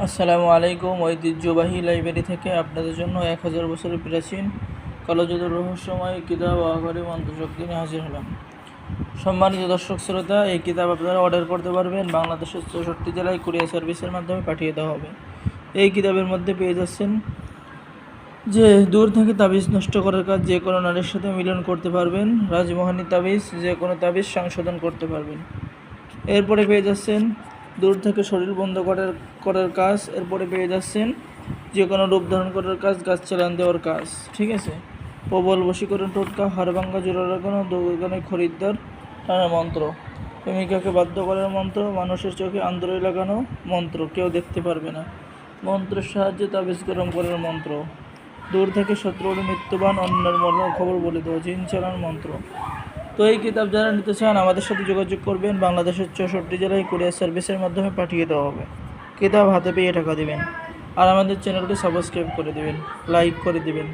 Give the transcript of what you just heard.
আসসালামু আলাইকুম, ঐতিহ্যবাহী লাইব্রেরি থেকে আপনাদের জন্য এক হাজার বছরের প্রাচীন কালোজাদুর রহস্যময় কিতাব আহরি মন্ত্রশক্তি নিয়ে হাজির হলাম। সম্মানিত দর্শক শ্রোতা, এই কিতাব আপনারা অর্ডার করতে পারবেন। বাংলাদেশের চৌষট্টি জেলায় কুরিয়ার সার্ভিসের মাধ্যমে পাঠিয়ে দেওয়া হবে। এই কিতাবের মধ্যে পেয়ে যাচ্ছেন যে, দূর থেকে তাবিজ নষ্ট করার কাজ যে কোনো নারীর সাথে মিলন করতে পারবেন। রাজমোহনী তাবিজ যে কোনো তাবিজ সংশোধন করতে পারবেন। এরপরে পেয়ে যাচ্ছেন দূর থেকে শরীর বন্ধ করার করার কাজ, এরপরে পেয়ে যাচ্ছেন যে কোনো রূপ ধারণ করার কাজ, গাছ চালান দেওয়ার কাজ, ঠিক আছে? প্রবল বশীকরণ, টোটকা, হাড়ভাঙ্গা জোড়া লাগানো দোকানে খরিদ্দার টানার মন্ত্র। প্রেমিকাকে বাধ্য করার মন্ত্র, মানুষের চোখে আন্দোলন লাগানো মন্ত্র, কেউ দেখতে পারবে না। মন্ত্রের সাহায্যে তাবিজ গরম করার মন্ত্র। দূর থেকে শত্রুর মৃত্যুবান, অন্যের মরণ খবর বলে দেওয়া, জিন চালান মন্ত্র। তো এই কিতাব যারা নিতে চান, আমাদের সাথে যোগাযোগ করবেন। বাংলাদেশের চৌষট্টি জেলায় কুরিয়ার সার্ভিসের মাধ্যমে পাঠিয়ে দেওয়া হবে। কিতাব হাতে পেয়ে টাকা দিবেন। আর আমাদের চ্যানেলটি সাবস্ক্রাইব করে দিবেন, লাইক করে দিবেন।